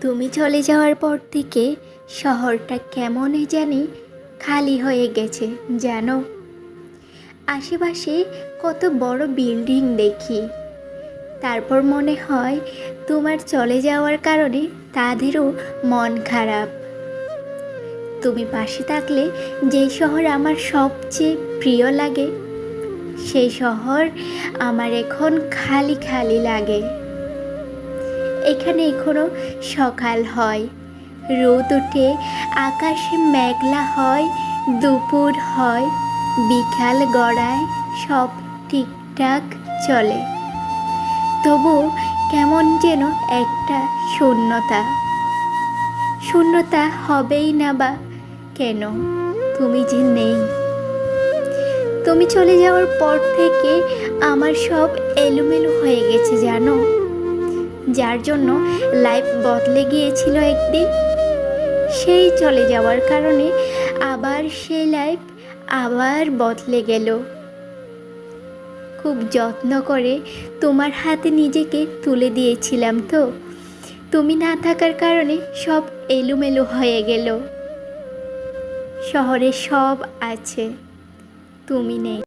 তুমি চলে যাওয়ার পর থেকে শহরটা কেমনই জানি খালি হয়ে গেছে, জানো? আশেপাশে কত বড় বিল্ডিং দেখি। তারপর মনে হয় তোমার চলে যাওয়ার কারণে তাদেরও মন খারাপ। তুমি পাশে থাকলে যে শহর আমার সবচেয়ে প্রিয় লাগে, সেই শহর আমার এখন খালি খালি লাগে। এখানে এখনও সকাল হয়। রোদ ওঠে, আকাশে মেঘলা হয়, দুপুর হয়, বিকাল গড়ায়, সব ঠিকঠাক চলে। তবু কেমন যেন একটা শূন্যতা। শূন্যতা হবেই না বা কেন? তুমি যে নেই। তুমি চলে যাওয়ার পর থেকে আমার সব এলোমেলো হয়ে গেছে, জানো? যার জন্য লাইফ বদলে গিয়েছিল একদিন। সেই চলে যাওয়ার কারণে আবার সেই লাইফ আবার বদলে গেল। খুব যত্ন করে তোমার হাতে নিজেকে তুলে দিয়েছিলাম তো। তুমি না থাকার কারণে সব এলোমেলো হয়ে গেল। শহরে সব আছে। তুমি নেই।